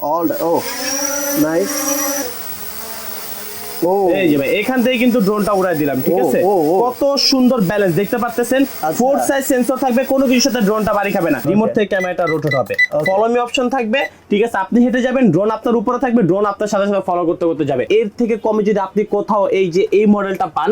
all the, oh nice এই যে ভাই এখান থেকে কিন্তু ড্রোনটা উড়াই দিলাম ঠিক আছে। কত সুন্দর ব্যালেন্স দেখতে পাচ্ছেন আচ্ছা। ফোর সাইজ সেন্সর থাকবে কোনো কিছুর সাথে ড্রোনটা বাড়ি খাবে না। রিমোট থেকে ক্যামেরাটা রোটেট হবে। ফলো মি অপশন থাকবে ঠিক আছে? আপনি হেঁটে যাবেন ড্রোন আপনার উপরে থাকবে ড্রোন আপনার সাথে সাথে ফলো করতে করতে যাবে। এর থেকে কমে যদি আপনি কোথাও এই যে এই মডেলটা পান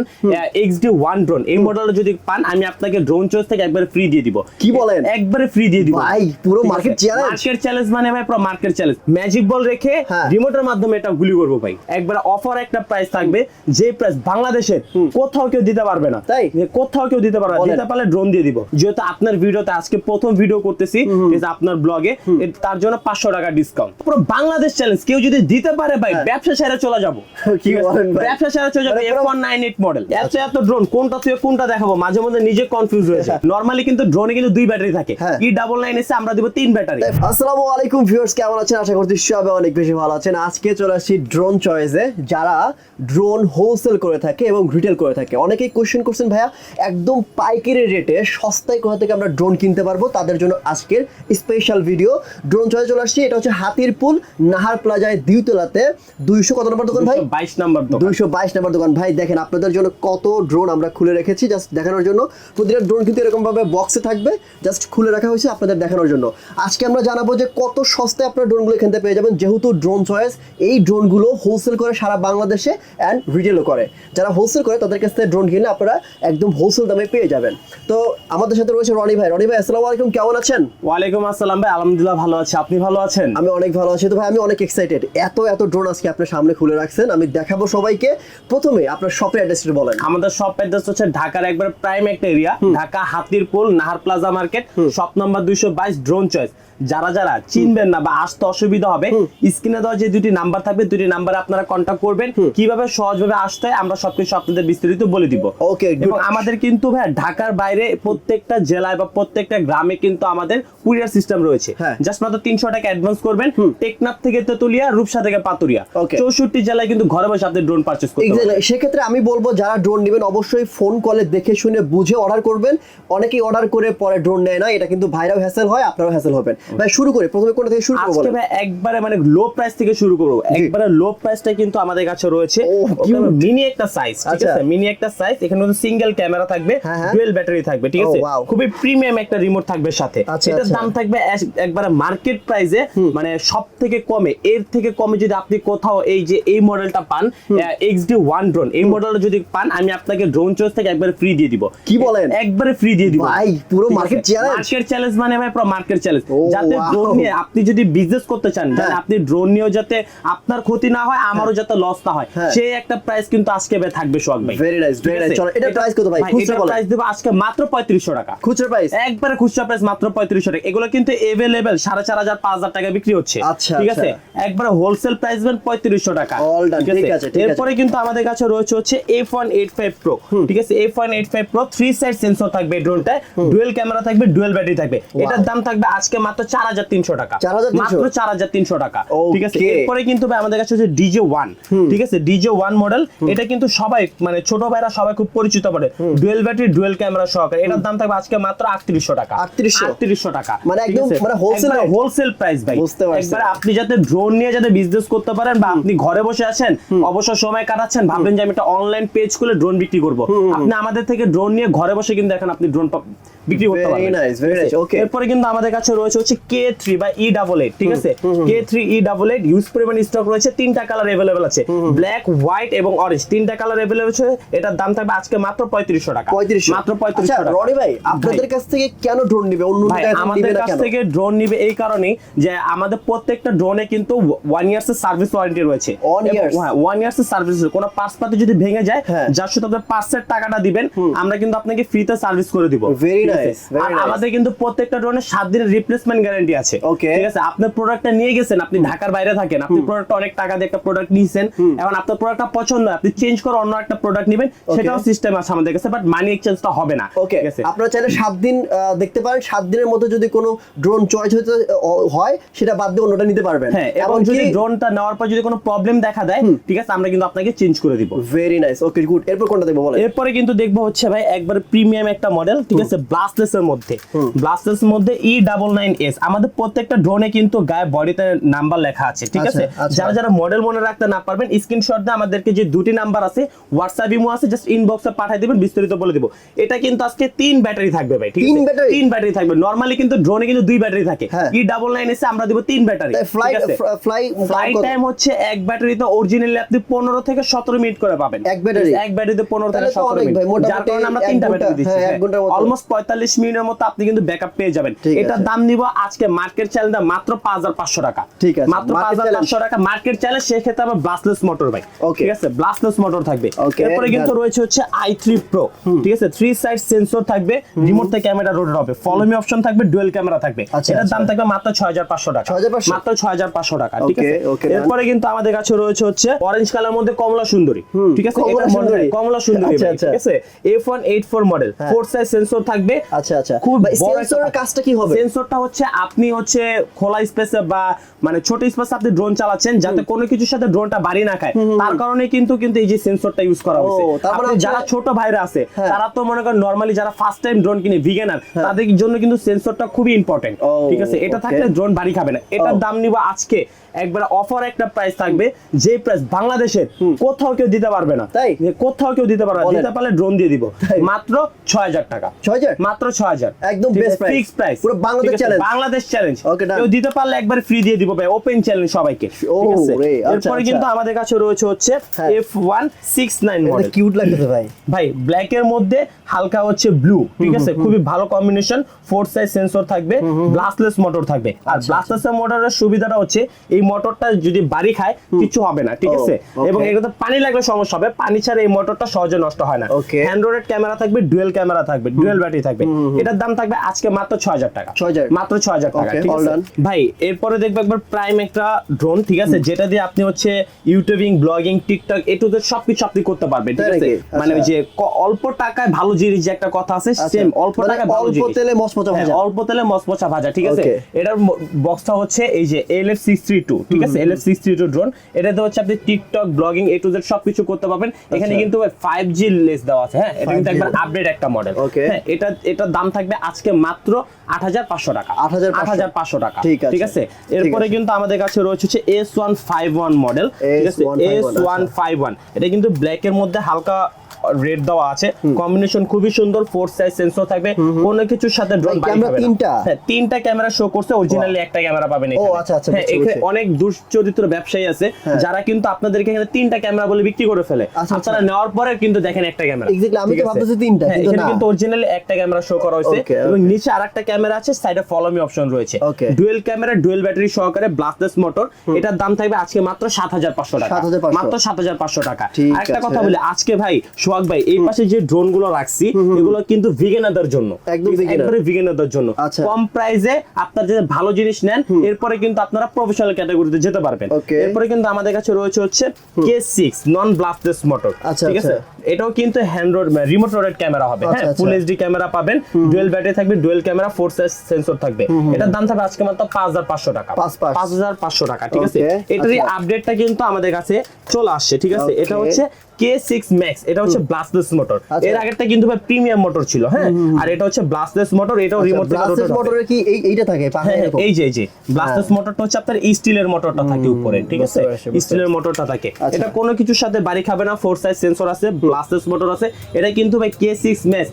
এক্স ডি ওয়ান ড্রোন এই মডেলটা যদি পান আমি আপনাকে ড্রোন চয়েস থেকে একবারে ফ্রি দিয়ে দিব। কি বলেন? একবারে ফ্রি দিয়ে দিব। ভাই, পুরো market challenge? মার্কেট চ্যালেঞ্জ মানে ভাই পুরো মার্কেট চ্যালেঞ্জ ম্যাজিক বল রেখে হ্যাঁ। রিমোটের মাধ্যমে এটা গুলি করব ভাই। একবার অফার একটা প্রাইস থাকবে যে প্রাইস বাংলাদেশের কোথাও কেউ দিতে পারবে না। তাই? কোথাও কেউ দিতে পারবে। দিতে পারলে ড্রোন দিয়ে দিব। যেহেতু আপনার ভিডিওতে আজকে প্রথম ভিডিও করতেছি আপনার ব্লগে তার জন্য পাঁচশো টাকা ডিসকাউন্ট পুরো বাংলাদেশ চ্যালেঞ্জ কেউ যদি দিতে পারে ভাই ব্যবসা সেরে চলে যাব। হ্যাঁ। কি বলেন ব্যবসা সেরে চলে যাবে F one nine eight model এত এত ড্রোন কোনটা থেকে কোনটা দেখাবো? মাঝে মধ্যে নিজে কনফিউজ হয়েছে নর্মালি কিন্তু ড্রোনে কিন্তু দুই ব্যাটারি থাকে। হ্যাঁ। ই ডাবল নাইন এসে আমরা দিব তিন ব্যাটারি আসসালামু আলাইকুম ভিউয়ার্স কেমন আছেন? আশা করছি সবাই অনেক বেশি ভালো আছেন। আজকে চলে আসছি ড্রোন চয়েসে যারা ড্রোন হোলসেল করে থাকে এবং রিটেল করে থাকে। অনেকেই কোশ্চেন করছেন ভাইয়া একদম পাইকারি রেটে সস্তায় কোথা থেকে আমরা ড্রোন কিনতে পারব? তাদের জন্য আজকের স্পেশাল ভিডিও ড্রোন চয়েসে চলে আসছি। এটা হচ্ছে হাতির পুল নাহার প্লাজায় দ্বিতলাতে দুইশো কত নম্বর দোকান ভাই? বাইশ নম্বর দুইশো বাইশ নম্বর দোকান। ভাই দেখেন আপনাদের জন্য কত ড্রোন আমরা খুলে রেখেছি জাস্ট দেখানোর জন্য। প্রতিটা ড্রোন কিন্তু এরকম ভাবে বক্সে থাকবে জাস্ট খুলে রাখা হয়েছে আপনাদের দেখানোর জন্য। আজকে আমরা জানাব যে কত সস্তায় আপনারা ড্রোনগুলো এখান থেকে পেয়ে যাবেন। যেহেতু ড্রোন চয়েস এই ড্রোনগুলো হোলসেল করে সারা বাংলাদেশে অ্যান্ড রিটেলও করে। যারা হোলসেল করে তাদের কাছ থেকে ড্রোন কিনলে আপনারা একদম হোলসেল দামে পেয়ে যাবেন। তো আমাদের সাথে রয়েছে রনি ভাই। রনি ভাই আসসালামু আলাইকুম। কেমন আছেন? ওয়ালাইকুম আসসালাম ভাই। আলহামদুলিল্লাহ ভালো আছি। আপনি ভালো আছেন? আমি অনেক ভালো আছি। তো ভাই আমি অনেক এক্সাইটেড এত এত ড্রোন আজকে আপনার সামনে খুলে রাখছেন। আমি দেখাবো সবাইকে। প্রথমে আপনার শপের অ্যাড্রেসটা বলেন। আমাদের শপ অ্যাড্রেস হচ্ছে ঢাকার একবার প্রাইম একটা area Dhaka Hatirpool Nahar plaza market shop number দুইশো বাইশ ড্রোন চয়েস যারা যারা চিনবেন না বা আসতে অসুবিধা হবে স্ক্রিনে দেওয়া যে দুটি নাম্বার থাকবে দুটি নাম্বারে আপনারা কন্ট্যাক্ট করবেন। কীভাবে সহজভাবে আসতে হয় আমরা সবকিছু আপনাদের বিস্তারিত বলে দিব। ওকে এবং আমাদের কিন্তু ভাই ঢাকার বাইরে প্রত্যেকটা জেলায় বা প্রত্যেকটা গ্রামে কিন্তু আমাদের কুরিয়ার সিস্টেম রয়েছে। হ্যাঁ। জাস্ট মাত্র তিনশো টাকা অ্যাডভান্স করবেন। টেকনাফ থেকে তেতুলিয়া রূপসা থেকে পাতুরিয়া। চৌষট্টি জেলায় কিন্তু ঘরে বসে আপনি ড্রোন পারচেস করতে সেক্ষেত্রে আমি বলব যারা ড্রোন নেবেন অবশ্যই ফোন কলে দেখে শুনে বুঝে অর্ডার করবেন। অনেকেই অর্ডার করে পরে ড্রোন নেয় না। এটা কিন্তু ভাইরাও হ্যাসেল হয় আপনারাও হ্যাসেল হবেন। ভাই শুরু করি। প্রথমে কোনটা থেকে শুরু করব আজকে ভাই একবারে মানে লো প্রাইস থেকে শুরু করব। একবারে লো প্রাইসটা কিন্তু আমাদের কাছে রয়েছে। মিনি একটা সাইজ ঠিক আচ্ছা। আছে? মিনি একটা সাইজ এখানে কিন্তু সিঙ্গেল ক্যামেরা থাকবে হ্যাঁ, হ্যাঁ। ডুয়েল ব্যাটারি থাকবে ঠিক আছে? খুবই প্রিমিয়াম একটা রিমোট থাকবে সাথে। আচ্ছা, এটার আচ্ছা। দাম থাকবে একবারে মার্কেট প্রাইসে মানে সব থেকে কমে। এর থেকে কমে যদি আপনি কোথাও এই যে এই মডেলটা পান ওয়ান ড্রোন এই মডেলটা যদি পান আমি আপনাকে ড্রোন চয়েস থেকে একবারে ফ্রি দিয়ে দিব। কি বলেন? একবারে ফ্রি দিয়ে দিব। ভাই, পুরো market challenge? মার্কেট চ্যালেঞ্জ মানে ভাই পুরো মার্কেট চ্যালেঞ্জ যাতে ড্রোন নিয়ে আপনি যদি বিজনেস করতে চান হ্যাঁ। যাতে আপনি ড্রোন নিয়েও যাতে আপনার ক্ষতি না হয় আমারও যাতে লস না হয় হ্যাঁ। সেই একটা প্রাইস কিন্তু আজকে ভাই থাকবে সোহাগ ভাই। Very ঠিক nice. আছে? চলো, এটা- price কত ভাই? খুচরা প্রাইস দেবো আজকে মাত্র পঁয়ত্রিশশো টাকা। খুচরা প্রাইস একবারে খুচরা প্রাইস মাত্র পঁয়ত্রিশশো টাকা। এগুলো কিন্তু এভেলেবেল সাড়ে চার হাজার পাঁচ হাজার টাকা বিক্রি হচ্ছে। আচ্ছা, ঠিক আছে? একবার হোলসেল প্রাইস দেবেন পঁয়ত্রিশশো টাকা। ঠিক আছে, এরপরে কিন্তু আমাদের কাছে রয়েছে হচ্ছে F one eight five pro ঠিক আছে? F one eight five pro three side sensor থাকবে ড্রোনটায় ডুয়েল ক্যামেরা থাকবে ডুয়েল ব্যাটারি থাকবে। এটার দাম থাকবে আজকে মাত্র চার হাজার তিনশো টাকা। মাত্র চার হাজার তিনশো টাকা। ঠিক আছে? এরপরে কিন্তু আমাদের কাছে হচ্ছে ডিজে ওয়ান ঠিক আছে? ডিজে ওয়ান মডেল এটা কিন্তু সবাই মানে ছোট ভাইরা সবাই খুব পরিচিত পড়ে ডুয়েল ব্যাটারি ডুয়েল ক্যামেরা সহকারে। এটার দাম থাকবে আজকে মাত্র আটত্রিশশো টাকা। 3800 আটত্রিশশো টাকা। মানে একদম মানে হোলসেল হোলসেল প্রাইস ভাই। বুঝতে পারছি। একবার আপনি যাতে ড্রোন নিয়ে যাতে বিজনেস করতে পারেন বা আপনি ঘরে বসে আছেন অবসর সময় কাটাচ্ছেন ভাবলেন যে আমি একটা অনলাইন পেজ খুলে ড্রোন বিক্রি করব। আপনি আমাদের থেকে ড্রোন নিয়ে ঘরে বসে কিন্তু এখন আপনি ড্রোন বিক্রি করতে পারবেন nice, এরপরে কিন্তু আমাদের কাছে রয়েছে হচ্ছে কে থ্রি বা ই ডাবল এইট ঠিক আছে? K three E double eight use পরিমাণ স্টক রয়েছে। তিনটা কালার অ্যাভেলেবেল আছে। ব্ল্যাক হোয়াইট এবং অরেঞ্জ তিনটা কালার অ্যাভেলেবেল আছে। এটার দাম থাকবে আজকে মাত্র পঁয়ত্রিশশো টাকা। মাত্র পঁয়ত্রিশশো আচ্ছা টাকা। রনি ভাই আপনাদের কাছ থেকে কেন ড্রোন নিবে? অন্য আমাদের কাছ থেকে ড্রোন নিবে এই কারণেই যে আমাদের প্রত্যেকটা ড্রোনে কিন্তু ওয়ান ইয়ার্স এর সার্ভিস ওয়ারেন্টি রয়েছে। Years? হ্যাঁ ওয়ান ইয়ার্স এর সার্ভিস কোনো পাতি যদি ভেঙে যায় হ্যাঁ। যার সাথে টাকাটা দিবেন আমরা কিন্তু আপনাকে ফ্রিতে সার্ভিস করে দিব। ঠিক আছে? আর আমাদের কিন্তু প্রত্যেকটা ড্রোনে সাত দিনের রিপ্লেসমেন্ট গ্যারান্টি আছে। Okay. ঠিক আছে? আপনার প্রোডাক্টটা নিয়ে গেছেন আপনি ঢাকার বাইরে থাকেন আপনি অনেক টাকা দিয়ে একটা প্রোডাক্ট নিয়েছেন এখন আপনার প্রোডাক্টটা পছন্দ আপনি চেঞ্জ করে অন্য একটা প্রোডাক্ট নেবেন সেটাও সিস্টেম আছে আমাদের কাছে বাট মানি এক্সচেঞ্জটা হবে না। ওকে ঠিক আছে? আপনারা চাইলে দিন দেখতে পারেন দিনের মধ্যে যদি কোনো ড্রোন চয়েস হতে হয় সেটা বাদ দিয়ে অন্যটা নিতে পারবেন। হ্যাঁ এবং যদি ড্রোনটা নেওয়ার পর যদি কোনো প্রবলেম দেখা দেয় ঠিক আছে আমরা কিন্তু আপনাকে চেঞ্জ করে দিব। ভেরি নাইস ওকে গুড এরপর কোনটা দেখব বলেন? এরপরে কিন্তু দেখব হচ্ছে ভাই একবার প্রিমিয়াম একটা মডেল ঠিক আছে ব্লাস্টলেস এর মধ্যে ব্লাস্টলেস মধ্যে ই ডাবল নাইন এস আমাদের প্রত্যেকটা ড্রোনে কিন্তু গায়ে বডিতে নাম্বার লেখা আছে ঠিক আচ্ছা, আছে? আচ্ছা। যারা যারা মডেল মনে রাখতে না পারবেন স্ক্রিনশট দিয়ে আমাদেরকে যে দুটি নাম্বার আছে হোয়াটসঅ্যাপ ইমো আছে জাস্ট ইনবক্সে পাঠিয়ে দিবেন বিস্তারিত বলে দিব। এটা কিন্তু আজকে তিন ব্যাটারি থাকবে ভাই ঠিক আছে? তিন ব্যাটারি থাকবে। নরমালি কিন্তু ড্রোনে কিন্তু দুই ব্যাটারি থাকে। হ্যাঁ। ই ডাবল নাইন এসে আমরা দিব তিন ব্যাটারি ফ্লাই আছে? ফ্লাই টাইম হচ্ছে এক ব্যাটারিতে অরিজিনালি আপনি পনেরো থেকে সতেরো মিনিট করে পাবেন। এক ব্যাটারি? এক ব্যাটারিতে পনেরো থেকে তাহলে তো সতেরো অনেক মিনিট যার কারণে আমরা তিনটা ব্যাটারি দিচ্ছি হ্যাঁ, এক ঘণ্টার মতো। অলমোস্ট পঁয়তাল্লিশ মিনিটের মতো আপনি কিন্তু ব্যাকআপ পেয়ে যাবেন। এটার দাম নিব আজকে মার্কেট চ্যালেঞ্জ মাত্র পাঁচ হাজার পাঁচশো টাকা। ঠিক আছে, মাত্র পাঁচ হাজার পাঁচশো টাকা। মার্কেট চ্যালেঞ্জ সেক্ষেত্রে আবার ব্লাস্টলেস মোটর ভাই ঠিক আছে? ব্লাস্টলেস মোটর থাকবে। এরপরে কিন্তু রয়েছে হচ্ছে আই থ্রি প্রো ঠিক আছে? থ্রি সাইড সেন্সর থাকবে। রিমোট থেকে ক্যামেরা রোটেট হবে। ফলো মি অপশন থাকবে ডুয়েল ক্যামেরা থাকবে। আচ্ছা, এটার দাম আচ্ছা। থাকবে মাত্র ছয় হাজার পাঁচশো টাকা। মাত্র ছয় হাজার পাঁচশো টাকা। ঠিক আছে? এরপরে কিন্তু আমাদের কাছে রয়েছে হচ্ছে অরেঞ্জ কালার মধ্যে কমলা সুন্দরী। ঠিক আছে? কমলা সুন্দরী। কমলা সুন্দরী আচ্ছা, আচ্ছা। ঠিক আছে? F one eight four model. Four size sensor থাকবে। আচ্ছা আচ্ছা। খুব সেন্সরের কাজটা কি হবে? সেন্সরটা হচ্ছে আপনি হচ্ছে খোলা স্পেসে বা মানে ছোট স্পেসে আপনি ড্রোন চালাচ্ছেন যাতে কোনো কিছুর সাথে ড্রোনটা বাড়ি না খায়। তার কারণে কিন্তু কিন্তু এই যে সেন্সরটা ইউজ করা হয়েছে। ও, তার মানে যারা ছোট ভাইরা আছে হ্যাঁ। তারা তো মনে করেন নরমালি যারা ফার্স্ট টাইম ড্রোন কিনে ভিগেনার তাদের জন্য কিন্তু সেন্সরটা খুবই ইম্পর্টেন্ট ঠিক আছে? এটা থাকলে ড্রোন বাড়ি খাবে না। এটার দাম নিব আজকে একবার অফার একটা প্রাইস থাকবে যে প্রাইস বাংলাদেশের কোথাও কেউ দিতে পারবে না। তাই? কোথাও কেউ দিতে পারবে না। দিতে পারলে ড্রোন দিয়ে দিব। মাত্র ছয় হাজার টাকা। ছয় হাজার? মাত্র ছয় হাজার। একদম price। ফিক্স প্রাইস পুরো বাংলাদেশ challenge। Bangladesh challenge done. কেউ দিতে পারলে একবার ফ্রি দিয়ে দিব ভাই। ওপেন চ্যালেঞ্জ সবাইকে। আচ্ছা, এরপরে আচ্ছা। কিন্তু আমাদের কাছে রয়েছে হচ্ছে। F one six nine model cute লাগতেছে ভাই। ভাই ব্ল্যাক এর মধ্যে হালকা হচ্ছে ব্লু ঠিক আছে? খুবই ভালো কম্বিনেশন ফোর সাইজ সেন্সর থাকবে ব্লাস্টলেস মোটর থাকবে। আর আচ্ছা, ব্লাস্টলেস মোটরের সুবিধাটা হচ্ছে এই মোটরটা যদি বাড়ি খায় কিছু হবে না ঠিক আছে? এবং এটাতে পানি লাগলে সমস্যা হবে পানি ছাড়া এই মোটরটা সহজে নষ্ট হয় না। অ্যান্ড্রয়েড ক্যামেরা থাকবে ডুয়েল ক্যামেরা থাকবে ডুয়েল ব্যাটারি থাকবে। এটার দাম থাকবে আজকে মাত্র ছয় হাজার টাকা। 6,000 মাত্র ছয় হাজার টাকা ভাই এরপরে দেখবে একবার প্রাইম একটা ড্রোন ঠিক আছে? যেটা দিয়ে আপনি হচ্ছে ইউটিউবিং ব্লগিং টিকটক এ টু জেড সবকিছু আপনি করতে পারবেন ঠিক আছে? মানে আচ্ছা। যে অল্প টাকায় ভালো জিনিস যে একটা কথা আছে আচ্ছা। সেম অল্প মানে টাকায় ভালো জিনিস। অল্প তেলে মচমচা হ্যাঁ, ভাজা। অল্প তেলে মচমচা ভাজা ঠিক আছে? এটার বক্সটা হচ্ছে এই যে L F six three two ঠিক আছে? L F six three two drone এটাতে হচ্ছে আপনি TikTok blogging A to Z সবকিছু করতে পারবেন। এখানে আচ্ছা। কিন্তু ফাইভ জি লেস দেওয়া আছে হ্যাঁ? এটা কিন্তু একবার আপডেট একটা মডেল. হ্যাঁ এটা এটার দাম থাকবে আজকে মাত্র আট হাজার পাঁচশো টাকা। 8,500 আট হাজার পাঁচশো টাকা ঠিক আছে। ঠিক আছে? এরপরে কিন্তু আমাদের কাছে রয়েছে হচ্ছে S one five one model ঠিক আছে? এস ওয়ান ফাইভ ওয়ান এটা কিন্তু ব্ল্যাক এর মধ্যে হালকা রেড দেওয়া আছে। কম্বিনেশন খুবই সুন্দর ফোর সাইজ সেন্সর থাকবে। কোনো কিছুর সাথে ড্রোন ক্যামেরা তিনটা? হ্যাঁ তিনটা ক্যামেরা শো করছে অরিজিনালি একটা ক্যামেরা পাবেন এখানে। আচ্ছা, আচ্ছা, হ্যাঁ এখানে অনেক দুশ্চরিত্র ব্যবসায়ী আছে হ্যাঁ। যারা কিন্তু আপনাদেরকে এখানে তিনটা ক্যামেরা বলে বিক্রি করে ফেলে। আচ্ছা, আপনারা নেওয়ার পরে কিন্তু দেখেন একটা ক্যামেরা Exactly, আমি তো ভাবতেছি তিনটা, হ্যাঁ, কিন্তু এখানে কিন্তু অরিজিনালি একটা ক্যামেরা শো করা হয়েছে এবং নিচে আরেকটা ক্যামেরা আছে সাইডে ফলো মি অপশন রয়েছে. ডুয়েল ক্যামেরা ডুয়েল ব্যাটারি সহকারে ব্লাস্টলেস মোটর এটার দাম থাকবে আজকে মাত্র সাত হাজার পাঁচশো টাকা। মাত্র সাত হাজার পাঁচশো টাকা। ঠিক আরেকটা কথা বলি আজকে ভাই সোহাগ ভাই এই পাশে যে ড্রোনগুলো রাখছি এগুলো কিন্তু ভিগেনারদের জন্য। একদম ভিগেনারদের জন্য। আচ্ছা। কম প্রাইসে আপনার যদি ভালো জিনিস নেন এরপরে কিন্তু আপনারা প্রফেশনাল ক্যাটাগরিতে যেতে পারবেন। এরপরে কিন্তু আমাদের কাছে রয়েছে হচ্ছে কে সিক্স নন ব্লাস্টলেস মোটর ঠিক আছে? আচ্ছা। এটাও কিন্তু হ্যান্ড রোড রিমোট রোডেড ক্যামেরা হবে। আচ্ছা, হ্যাঁ। ফুল এইচডি ক্যামেরা পাবেন। ডুয়েল ব্যাটারি থাকবে ডুয়েল ক্যামেরা ফোর সেন্সর থাকবে। এটার দাম থাকবে আজকে মাত্র পাঁচ হাজার পাঁচশো টাকা। পাঁচ হাজার পাঁচশো টাকা ঠিক আছে? এটারই। আপডেটটা কিন্তু আমাদের কাছে চলে আসছে ঠিক আছে? এটা হচ্ছে কে সিক্স ম্যাক্স এটা হচ্ছে ব্লাস্টলেস মোটর আচ্ছা। এর আগেরটা কিন্তু প্রিমিয়াম মোটর ছিল হ্যাঁ? আর এটা হচ্ছে ব্লাস্টলেস মোটর এটাও রিমোট rotate মোটরের কি এই এইটা থাকে পাখা হ্যাঁ, এই যে এই যে। মোটরটা হচ্ছে আপনার স্টিলের মোটরটা থাকে উপরে ঠিক আছে? স্টিলের মোটরটা থাকে। আচ্ছা। এটা কোনো কিছুর সাথে বাড়ি খাবে না ফোর সাইজ সেন্সর আছে ব্লাস্টেস মোটর আছে। এটা কিন্তু ভাই কে সিক্স ম্যাচ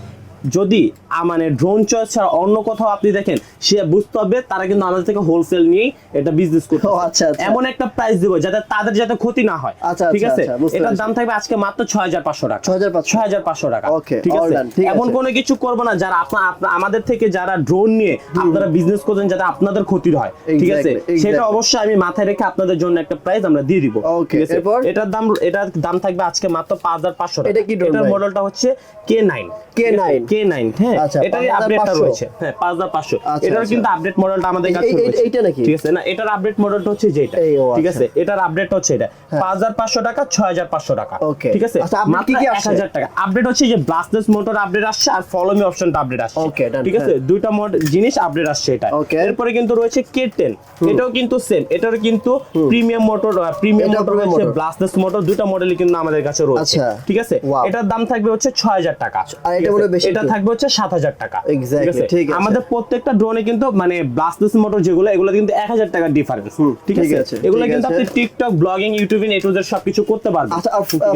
যদি মানে ড্রোন চয়েস ছাড়া অন্য কোথাও আপনি দেখেন সে বুঝতে হবে তারা কিন্তু আমাদের থেকে হোলসেল নিয়েই এটা বিজনেস করতে আচ্ছা, আচ্ছা। এমন একটা প্রাইস দিব যাতে তাদের যাতে ক্ষতি না হয়। আচ্ছা, ঠিক আচ্ছা, আছে? আচ্ছা, এটার দাম থাকবে আজকে মাত্র ছয় হাজার পাঁচশো টাকা। 6,500 ছয় হাজার পাঁচশো টাকা। Okay, ঠিক আছে? এমন কোনো কিছু করব না যারা আপনা- আপনা- আমাদের থেকে যারা ড্রোন নিয়ে আপনারা বিজনেস করছেন যাতে আপনাদের ক্ষতি হয়। ঠিক আছে? সেটা অবশ্যই আমি মাথায় রেখে আপনাদের জন্য একটা প্রাইস আমরা দিয়ে দিব। ঠিক আছে? এটার দাম এটার দাম থাকবে আজকে মাত্র পাঁচ হাজার পাঁচশো টাকা। এটা কি এটার? মডেলটা হচ্ছে K nine K9 K nine হ্যাঁ আচ্ছা, এটারই আপডেটটা রয়েছে। হ্যাঁ পাঁচ হাজার পাঁচশো। আচ্ছা, এটার আচ্ছা। কিন্তু আপডেট মডেলটা আমাদের কাছে এইটা নাকি? ঠিক আছে? না এটার আপডেট মডেলটা হচ্ছে যেটা ঠিক আচ্ছা। আছে? এটার আপডেট হচ্ছে এটা। পাঁচ হাজার পাঁচশো টাকা ছয় হাজার পাঁচশো টাকা। ঠিক আছে? আচ্ছা, মাত্র কি কি এক হাজার টাকা। আপডেট হচ্ছে যে ব্লাস্টলেস মোটর আপডেট আসছে আর ফলো মি অপশনটা আপডেট আসছে। ঠিক আছে? হ্যাঁ। দুইটা জিনিস আপডেট আসছে এটা। এরপরে কিন্তু রয়েছে কে টেন এটাও কিন্তু সেম এটার কিন্তু premium motor premium motor premium রয়েছে ব্লাস্টলেস মোটর দুইটা মডেলই কিন্তু আমাদের কাছে রয়েছে। আচ্ছা। ঠিক আছে? এটার দাম থাকবে হচ্ছে ছয় হাজার টাকা। আর এটা হয় থাকবে হচ্ছে সাত হাজার টাকা। ঠিক আছে। আমাদের প্রত্যেকটা ড্রোনে কিন্তু মানে ব্লাস্টলেস মোটর যেগুলো এগুলো কিন্তু এক হাজার টাকার ডিফারেন্স ঠিক আছে? এগুলো কিন্তু আপনি টিকটক ব্লগিং ইউটিউবিং সবকিছু করতে পারবেন। আচ্ছা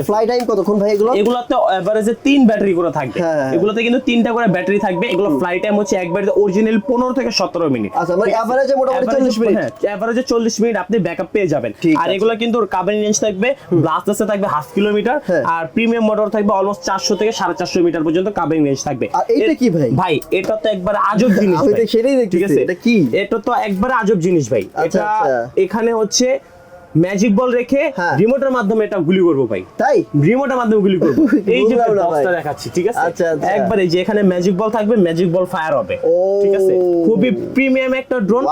ফ্লাই টাইম কতক্ষণ ভাই এগুলো? এগুলোতে এভারেজে তিন ব্যাটারি করে থাকবে। হ্যাঁ, হ্যাঁ। এগুলোতে কিন্তু তিনটা করে ব্যাটারি থাকবে। এগুলো ফ্লাই টাইম হচ্ছে এক ব্যাটারি অরিজিনাল পনেরো থেকে সতেরো মিনিট আচ্ছা, মানে average এ মোটামুটি 40 মিনিট। এভারেজে চল্লিশ মিনিট আপনি ব্যাকআপ পেয়ে যাবেন। আর এগুলো কিন্তু কাবেন রেঞ্জ থাকবে ব্লাস্টাসে থাকবে হাফ কিলোমিটার হ্যাঁ। আর প্রিমিয়াম মোটর থাকবে অলমোস্ট চারশো থেকে সাড়ে চারশো মিটার পর্যন্ত কাবেন রেঞ্জ থাকবে। আর এটা কি ভাই? ভাই এটা তো একবার আজব জিনিস আমি তো ভাই। সেটাই দেখতেছি এটা কি এটা তো একবার আজব জিনিস ভাই আচ্ছা, এটা আচ্ছা। এখানে হচ্ছে ম্যাজিক বল রেখে হ্যাঁ। রিমোটের মাধ্যমে এটা গুলি করব ভাই তাই রিমোটের মাধ্যমে গুলি করব এই যে বক্সটা দেখাচ্ছি ঠিক আছে আচ্ছা, আচ্ছা। একবার এই যে এখানে ম্যাজিক বল থাকবে ম্যাজিক বল ফায়ার হবে ও। ঠিক আছে খুবই প্রিমিয়াম একটা ড্রোন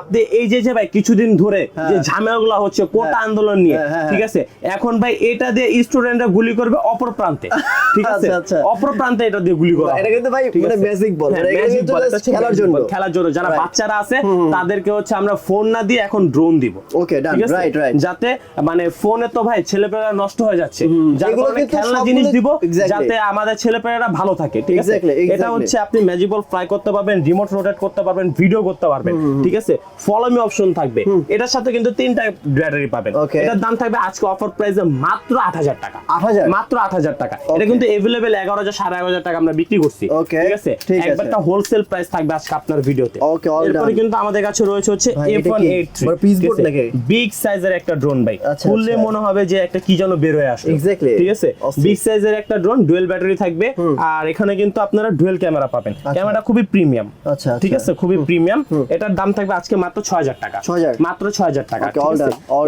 আপনি এই যে যে ভাই কিছুদিন ধরে যে হ্যাঁ। ঝামেলাগুলো হচ্ছে কোটা হ্যাঁ। আন্দোলন নিয়ে হ্যাঁ, হ্যাঁ, ঠিক আছে এখন ভাই এটা দিয়ে স্টুডেন্টরা গুলি করবে অপর প্রান্তে ঠিক আছে আচ্ছা, আচ্ছা। অপর প্রান্তে এটা দিয়ে গুলি করা এটা কিন্তু ভাই মানে ম্যাজিক বল হ্যাঁ, এটা হচ্ছে খেলার জন্য খেলার জন্য যারা বাচ্চারা আছে তাদেরকে হচ্ছে আমরা ফোন না দিয়ে এখন ড্রোন দিব ওকে? Right, right. যাতে মানে ফোনে তো ভাই ছেলেপেলেরা নষ্ট হয়ে যাচ্ছে। যার কারণে খেলনা জিনিস দিব যাতে আমাদের ছেলেপেলেরা ভালো থাকে ঠিক আছে? এটা হচ্ছে আপনি ম্যাজিক বল ফ্লাই করতে পারবেন রিমোট রোটেট করতে পারবেন ভিডিও করতে পারবেন ঠিক আছে? ফলো মি অপশন থাকবে। এটার সাথে কিন্তু তিনটা ব্যাটারি পাবেন। এটার দাম থাকবে আজকে অফার প্রাইসে মাত্র আট হাজার টাকা। 8,000? মাত্র আট হাজার টাকা। এটা কিন্তু এভেলেবেল এগারো হাজার সাড়ে এগারো হাজার টাকা আমরা বিক্রি করছি। ঠিক আছে? একবারটা হোলসেল প্রাইস থাকবে আজকে আপনার ভিডিওতে all এরপরে কিন্তু আমাদের কাছে রয়েছে হচ্ছে ভাই, এফ এটা ওয়ান কি? এইট মানে piece board নাকি? বিগ সাইজের একটা ড্রোন ভাই আচ্ছা, খুললে আচ্ছা। মনে হবে যে একটা কি যেন বের হয়ে আসে Exactly. ঠিক আছে? বিগ সাইজের একটা ড্রোন ডুয়েল ব্যাটারি থাকবে। আর এখানে কিন্তু আপনারা ডুয়েল ক্যামেরা পাবেন। ক্যামেরা খুবই প্রিমিয়াম আচ্ছা, ঠিক আচ্ছা। আছে? খুবই প্রিমিয়াম এটার দাম থাকবে আজকে মাত্র ছয় হাজার টাকা। 6,000 মাত্র ছয় হাজার টাকা।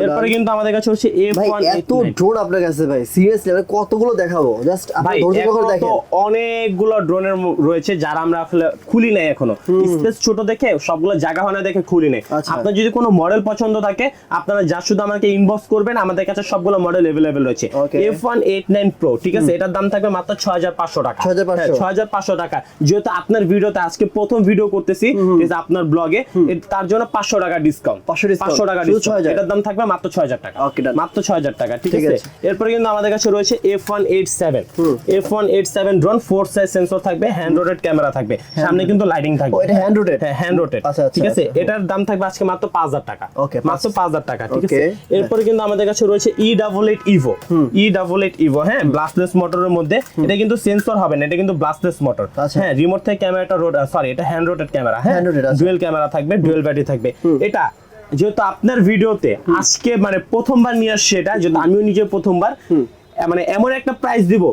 এরপরে কিন্তু আমাদের কাছে হচ্ছে এফ এত ড্রোন আপনার কাছে ভাই সিরিয়াসলি আমি কতগুলো দেখাবো? জাস্ট আপনি ভাই ধৈর্য এখনও করে তো দেখেন। অনেকগুলো ড্রোনের রয়েছে যারা আমরা আসলে খুলি নাই এখনও। স্পেস ছোট দেখে সবগুলো জায়গা হয় না দেখে খুলি নাই। আচ্ছা। আপনার যদি কোনো মডেল পছন্দ থাকে আপনারা যা শুধু আমাকে ইনবক্স করবেন আমাদের কাছে সবগুলো মডেল এভেলেবেল রয়েছে। Okay. F one eight nine pro ঠিক আছে? এটার দাম থাকবে মাত্র ছয় হাজার পাঁচশো টাকা। 6,500 ছয় হাজার পাঁচশো টাকা। যেহেতু আপনার ভিডিওতে আজকে প্রথম ভিডিও করতেছি ঠিক আছে, আপনার ব্লগে তার জন্য পাঁচশো টাকা ডিসকাউন্ট 500 discount, পাঁচশো টাকা ডিসকাউন্ট এটার দাম থাকবে মাত্র ছয় হাজার টাকা. মাত্র ছয় হাজার টাকা ঠিক আছে। এরপরে কিন্তু আমাদের কাছে রয়েছে F one eight seven F one eight seven drone four size sensor থাকবে হ্যান্ড রোটেড ক্যামেরা থাকবে। সামনে কিন্তু লাইটিং থাকবে। এটা hand rotate? হ্যাঁ হ্যান্ড রোটেড আচ্ছা, আচ্ছা, ঠিক আছে? আচ্ছা। এটার দাম থাকবে আজকে মাত্র পাঁচ হাজার টাকা। ওকে মাত্র পাঁচ হাজার টাকা ঠিক আছে Okay, এরপরে কিন্তু আমাদের কাছে রয়েছে E double eight Evo E double eight Evo হ্যাঁ ব্লাস্টলেস মোটরের মধ্যে। এটা কিন্তু সেন্সর হবে না এটা কিন্তু ব্লাস্টলেস মোটর আচ্ছা। হ্যাঁ রিমোট থেকে ক্যামেরাটা রোড সরি এটা হ্যান্ড রোটেড ক্যামেরা হ্যাঁ। আচ্ছা। ডুয়েল ক্যামেরা থাকবে ডুয়েল ব্যাটারি থাকবে। এটা যেহেতু আপনার ভিডিওতে আজকে মানে প্রথমবার নিয়ে আসছে এটা যেহেতু আমিও নিজে প্রথমবার মানে এমন একটা প্রাইস দিব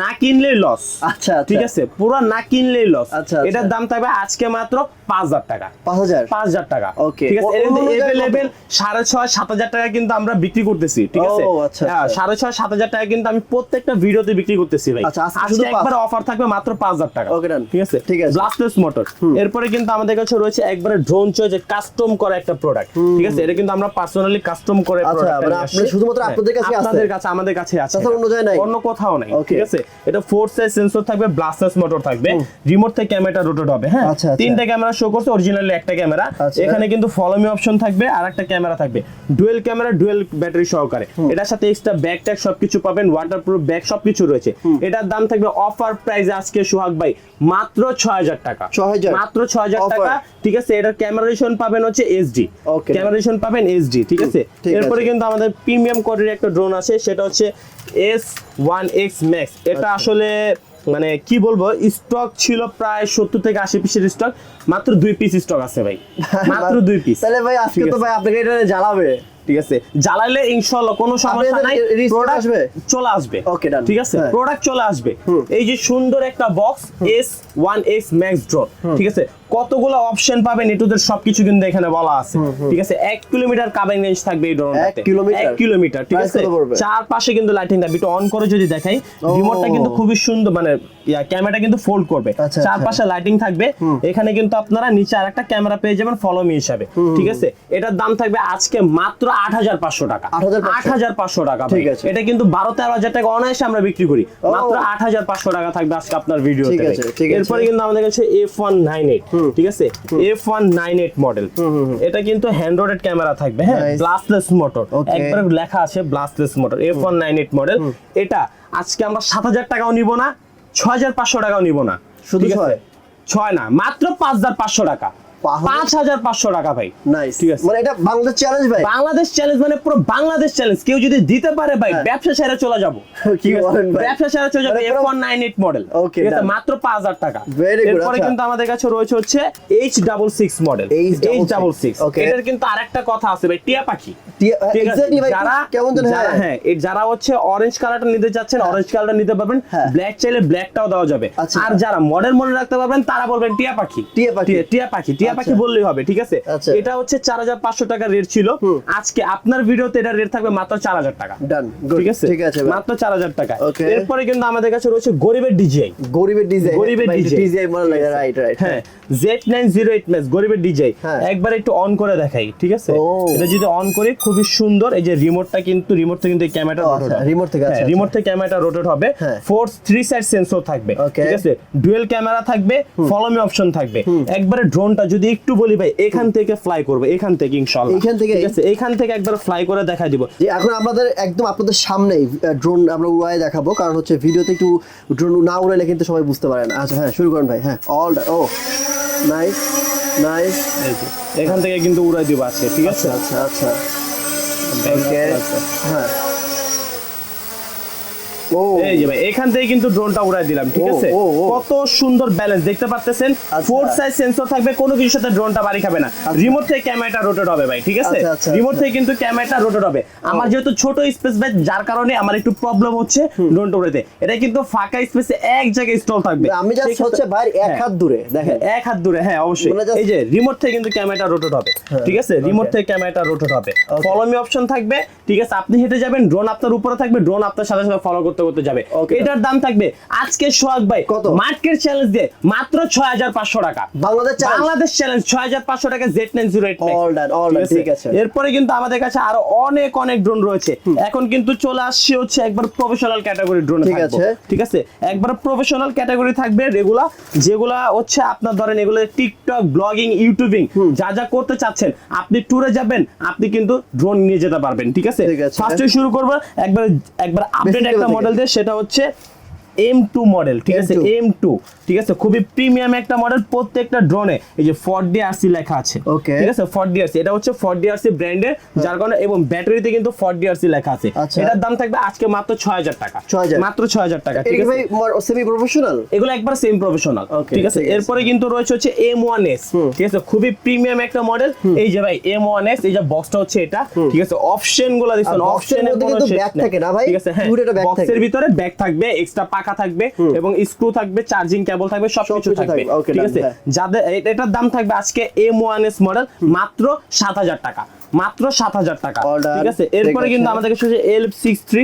না কিনলেই লস আচ্ছা, আচ্ছা। ঠিক আছে? পুরো না কিনলেই লস আচ্ছা, আচ্ছা। এটার দাম থাকবে আজকে মাত্র পাঁচ হাজার টাকা। পাঁচ হাজার? পাঁচ হাজার টাকা। Okay. ঠিক আছে? এভেলেবেল সাড়ে ছয় সাত হাজার টাকা কিন্তু আমরা বিক্রি করতেছি ঠিক আছে? আচ্ছা, হ্যাঁ। সাড়ে ছয় সাত হাজার টাকা কিন্তু আমি প্রত্যেকটা ভিডিওতে বিক্রি করতেছি ভাই। আজকে। একবার অফার থাকবে মাত্র পাঁচ হাজার টাকা। Done. ঠিক আছে? ঠিক আছে। ব্লাস্টলেস মোটর এরপরে কিন্তু আমাদের কাছে রয়েছে একবারে ড্রোন চয়েস কাস্টম করা একটা প্রোডাক্ট ঠিক আছে? এটা কিন্তু আমরা পার্সোনালি কাস্টম করে মানে। শুধুমাত্র হ্যাঁ, আপনাদের কাছে আমাদের কাছে আছে। তাছাড়া অন্য জায়গায় নাই? অন্য কোথাও নাই ঠিক আছে? এটা ফোর সাইজ সেন্সর থাকবে ব্লাস্টলেস মোটর থাকবে। রিমোট থেকে ক্যামেরাটা রোটেট হবে হ্যাঁ? আচ্ছা, আচ্ছা। তিনটা ক্যামেরা শো করছে অরিজিনালি একটা ক্যামেরা আচ্ছা। এখানে কিন্তু ফলো মি অপশন থাকবে আর একটা ক্যামেরা থাকবে। ডুয়েল ক্যামেরা ডুয়েল ব্যাটারি সহকারে। এটার সাথে এক্সট্রা ব্যাগ ট্যাগ সবকিছু পাবেন ওয়াটারপ্রুফ ব্যাগ সবকিছু রয়েছে। এটার দাম থাকবে অফার প্রাইসে আজকে সোহাগ ভাই মাত্র ছয় হাজার টাকা। 6,000 মাত্র ছয় হাজার Offer। টাকা। ঠিক আছে? এটার ক্যামেরারেশন পাবেন হচ্ছে এইচডি Okay. ক্যামেরারেশন পাবেন এইচডি ঠিক আছে? এরপরে কিন্তু আমাদের প্রিমিয়াম কোয়ালিটির একটা ড্রোন আছে সেটা হচ্ছে এস ওয়ান এক্স ম্যাক্স এটা আচ্ছা। আসলে মানে কি বলব স্টক ছিল প্রায় সত্তর থেকে আশি পিসের স্টক মাত্র দুই পিস স্টক আছে ভাই। মাত্র দুই পিস তাহলে ভাই আজকে তো ভাই আপনাকে এটা জ্বালাবে। ঠিক আছে? জ্বালাইলে ইনশাআল্লাহ কোনো সমস্যা নাই। প্রোডাক্ট আসবে? চলে আসবে। ওকে done. ঠিক আছে? হ্যাঁ। প্রোডাক্ট চলে আসবে। এই যে সুন্দর একটা box S one X max drone ঠিক আছে? কতগুলো অপশন পাবেন এটুদের সবকিছু কিন্তু এখানে বলা আছে। ঠিক আছে? এক কিলোমিটার কাবিং রেঞ্জ থাকবে এই ড্রোনটাতে এক কিলোমিটার? ঠিক আছে? পড়বে? চারপাশে কিন্তু লাইটিং থাকবে। একটু অন করে যদি দেখাই রিমোটটা কিন্তু খুবই সুন্দর মানে ক্যামেরাটা কিন্তু ফোল্ড করবে। আচ্ছা, চারপাশে লাইটিং থাকবে। এখানে কিন্তু আপনারা নিচে আরেকটা ক্যামেরা পেয়ে যাবেন ফলো মি হিসাবে। ঠিক আছে? এটার দাম থাকবে আজকে মাত্র আট হাজার পাঁচশো টাকা। আট হাজার পাঁচশো। টাকা ঠিক আছে। এটা কিন্তু বারো তেরো হাজার টাকা অনায়াসে আমরা বিক্রি করি। মাত্র আট হাজার পাঁচশো টাকা থাকবে আজকে আপনার ভিডিও। এরপরে কিন্তু আমাদের কাছে এফ ওয়ান নাইন এইট ঠিক আছে? F one nine eight model এটা কিন্তু হ্যান্ড্রয়েড ক্যামেরা থাকবে হ্যাঁ. ব্লাস্টলেস মোটর একবার লেখা আছে brushless motor F one nine eight model এটা আজকে আমরা সাত হাজার টাকাও নিব না ছয় হাজার পাঁচশো টাকাও নিব না শুধু ছয়? ছয় না মাত্র পাঁচ হাজার পাঁচশো টাকা। পাঁচ- হাজার পাঁচশো টাকা ভাই। নাইস ঠিক আছে। মানে এটা বাংলাদেশ চ্যালেঞ্জ ভাই? বাংলাদেশ চ্যালেঞ্জ মানে পুরো বাংলাদেশ চ্যালেঞ্জ কেউ যদি দিতে পারে ভাই হ্যাঁ। ব্যবসা সেরে চলে যাব। কি বলেন ভাই? ব্যবসা সেরে চলে যাবে F one nine eight model মাত্র পাঁচ হাজার টাকা। এরপরে আচ্ছা। কিন্তু আমাদের কাছে রয়েছে হচ্ছে H double six model H double six এটার কিন্তু আরেকটা কথা আছে ভাই টিয়া পাখি। যারা কেমন যারা হ্যাঁ। হ্যাঁ যারা হচ্ছে অরেঞ্জ কালারটা নিতে চাচ্ছেন অরেঞ্জ কালারটা নিতে পারবেন হ্যাঁ। ব্ল্যাক চাইলে ব্ল্যাকটাও দেওয়া যাবে। আচ্ছা। আর যারা মডেল মনে রাখতে পারবেন তারা বলবেন টিয়া পাখি। টিয়া পাখি। টিয়া পাখি টিয়া পাখি আচ্ছা। বললেই হবে ঠিক আছে? আচ্ছা। এটা হচ্ছে চার হাজার পাঁচশো টাকা রেট ছিল। আজকে আপনার ভিডিওতে এটা রেট থাকবে মাত্র চার হাজার টাকা। ডান ঠিক আছে? ঠিক আছে মাত্র চার হাজার টাকা। এরপরে কিন্তু আমাদের কাছে রয়েছে গরিবের ডিজিআই গরিবের ডিজাইন গরিবের মনে লাগে রাইট রাইট হ্যাঁ Z nine zero eight match গরিবের হ্যাঁ। একবার একটু অন করে দেখাই ঠিক আছে? এটা যদি অন করি খুবই সুন্দর। এই যে রিমোটটা কিন্তু রিমোট থেকে কিন্তু ক্যামেরাটা ও, রোটেট আচ্ছা, থেকে, আচ্ছা। রিমোট থেকে ক্যামেরাটা রোটেট হবে। হ্যাঁ। ফোর্স থ্রি সাইড সেন্সর থাকবে ঠিক আছে? ডুয়েল ক্যামেরা থাকবে ফলো মি অপশন থাকবে। একবারে ড্রোনটা যদি একটু বলি ভাই এখান থেকে ফ্লাই করবে এখান থেকে ইনশাআল্লাহ। এখান থেকে? ঠিক আছে? এখান থেকে একবার ফ্লাই করে দেখাই দিব। যে এখন আমাদের একদম আপনাদের সামনেই ড্রোন আমরা উড়াই দেখাবো কারণ হচ্ছে ভিডিওতে একটু ড্রোন না উড়াইলে কিন্তু সবাই বুঝতে পারে না। আচ্ছা হ্যাঁ শুরু করেন ভাই হ্যাঁ অল ও নাইস নাইস এখান থেকে কিন্তু উড়াই দিব আজকে ঠিক আছে? আচ্ছা আচ্ছা ওকে হ্যাঁ। ও এই যে ভাই এখান থেকে কিন্তু ড্রোনটা উড়াই দিলাম ঠিক আছে। কত সুন্দর ব্যালেন্স দেখতে পাচ্ছেন আচ্ছা। ফোর সাইজ সেন্সর থাকবে কোনো কিছুর সাথে ড্রোনটা বাড়ি খাবে না। রিমোট থেকে ক্যামেরাটা রোটেট হবে ভাই ঠিক আছে? আচ্ছা, আচ্ছা, রিমোট আচ্ছা। থেকে কিন্তু ক্যামেরাটা রোটেট হবে। আমার যেহেতু ছোট স্পেস ভাই যার কারণে আমার একটু প্রবলেম হচ্ছে ড্রোনটা উড়াতে এটা কিন্তু ফাঁকা স্পেসে এক জায়গায় স্টল থাকবে। আমি জাস্ট হচ্ছে বাইরে এক হ্যাঁ। হাত দূরে দেখেন। এক হাত দূরে হ্যাঁ অবশ্যই। মানে এই যে রিমোট থেকে কিন্তু ক্যামেরাটা রোটেট হবে ঠিক আছে? রিমোট থেকে ক্যামেরাটা রোটেট হবে। ফলো মি অপশন থাকবে ঠিক আছে? আপনি হেঁটে যাবেন ড্রোন আপনার উপরে থাকবে ড্রোন আপনার সাথে সাথে ফলো করতে করতে করতে যাবে। এটার দাম থাকবে আজকে সোহাগ ভাই কত? মার্কেট চ্যালেঞ্জ দিয়ে মাত্র ছয় হাজার পাঁচশো টাকা। বাংলাদেশ বাংলাদেশ চ্যালেঞ্জ ছয় হাজার পাঁচশো টাকা জেড নাইন জিরো এইট ঠিক আছে। এরপরে কিন্তু আমাদের কাছে আরও অনেক অনেক ড্রোন রয়েছে। এখন কিন্তু চলে আসছে হচ্ছে একবার প্রফেশনাল ক্যাটাগরি ড্রোন ঠিক আছে। ঠিক আছে? একবার প্রফেশনাল ক্যাটাগরি থাকবে রেগুলা যেগুলা হচ্ছে আপনার ধরেন এগুলো টিকটক ব্লগিং ইউটিউবিং যা যা করতে চাচ্ছেন আপনি ট্যুরে যাবেন আপনি কিন্তু ড্রোন নিয়ে যেতে পারবেন। ঠিক আছে? ঠিক আছে। ফার্স্টে শুরু করব একবার একবার আপডেট একটা মডেল দিয়ে সেটা হচ্ছে এম টু মডেল ঠিক আছে? M2 এম টু ঠিক আছে? খুবই প্রিমিয়াম একটা মডেল প্রত্যেকটা ড্রোনে এই যে ফর ডিআরসি লেখা আছে। Okay. ঠিক আছে? ফর ডিআরসি এটা হচ্ছে ফর ডিআরসি ব্র্যান্ডের যার কারণে এবং ব্যাটারিতে কিন্তু ফর ডিআরসি লেখা আছে। আচ্ছা। এটার দাম থাকবে আজকে মাত্র ছয় হাজার টাকা। 6,000 মাত্র ছয় হাজার টাকা ঠিক আছে? ভাই সেমি প্রফেশনাল এগুলো একবার সেম প্রফেশনাল ঠিক আছে? এরপরে কিন্তু রয়েছে হচ্ছে এম ওয়ান এস ঠিক আছে? খুবই প্রিমিয়াম একটা মডেল এই যে ভাই এম ওয়ান এস এই যে বক্সটা হচ্ছে এটা ঠিক আছে? অপশনগুলো দেখছেন অপশনের কোনো কিন্তু নেই। থাকে না ভাই? ঠিক আছে? হ্যাঁ বক্সের ভিতরে ব্যাগ থাকবে এক্সট্রা পাখা থাকবে এবং স্ক্রু থাকবে চার্জিং কেবল থাকবে সবকিছু থাকবে। ঠিক আছে? হ্যাঁ। যাদের এটার দাম থাকবে আজকে এম ওয়ান এস মডেল মাত্র সাত হাজার টাকা। মাত্র সাত হাজার টাকা। ঠিক আছে? এরপরে কিন্তু আমাদের কাছে এল সিক্স থ্রি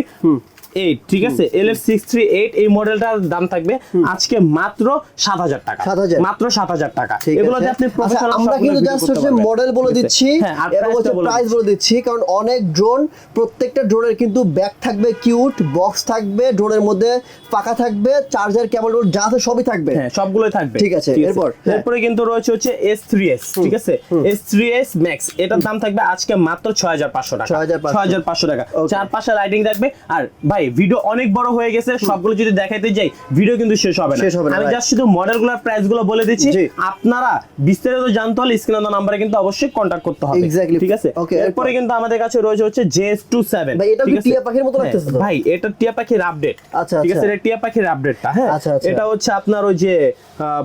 এইট ঠিক আছে? L F six three eight এই মডেলটার দাম থাকবে আজকে মাত্র সাত হাজার টাকা। মাত্র সাত হাজার টাকা। এগুলো আছে। আপনি আচ্ছা, আমরা কিন্তু জাস্ট হচ্ছে মডেল বলে দিচ্ছি। হ্যাঁ এবং হচ্ছে প্রাইস বলে দিচ্ছি কারণ অনেক ড্রোন প্রত্যেকটা ড্রোনের কিন্তু ব্যাগ থাকবে কিউট বক্স থাকবে ড্রোনের মধ্যে পাকা থাকবে চার্জার কেবল যা আছে সবই থাকবে। হ্যাঁ সবগুলোই থাকবে। ঠিক আছে, এরপর? হ্যাঁ। এরপরে কিন্তু রয়েছে হচ্ছে এস থ্রি এস ঠিক আছে? এস থ্রি এস ম্যাক্স এটার দাম থাকবে আজকে মাত্র ছয় হাজার পাঁচশো টাকা। 6,500 ছয় হাজার পাঁচশো টাকা। চার পাঁচটা লাইটিং থাকবে। আর ভাই ভিডিও অনেক বড় হয়ে গেছে সবগুলো যদি দেখাইতে যাই ভিডিও কিন্তু শেষ হবে না। আমি জাস্ট শুধু মডেলগুলোর প্রাইসগুলো বলে দিচ্ছি। আপনারা বিস্তারিত জানতে হলে স্ক্রিনে নাম্বারে কিন্তু অবশ্যই কন্ট্যাক্ট করতে হবে. ঠিক আছে? এরপরে। কিন্তু আমাদের কাছে রয়েছে হচ্ছে জেএস টু সেভেন ভাই, এটা কি টিয়া পাখির মতো লাগতেছে ভাই এটা টিয়া পাখির আপডেট আচ্ছা, ঠিক আছে? আচ্ছা। টিয়া পাখির আপডেটটা হ্যাঁ আচ্ছা, আচ্ছা। এটা হচ্ছে আপনার ওই যে আহ,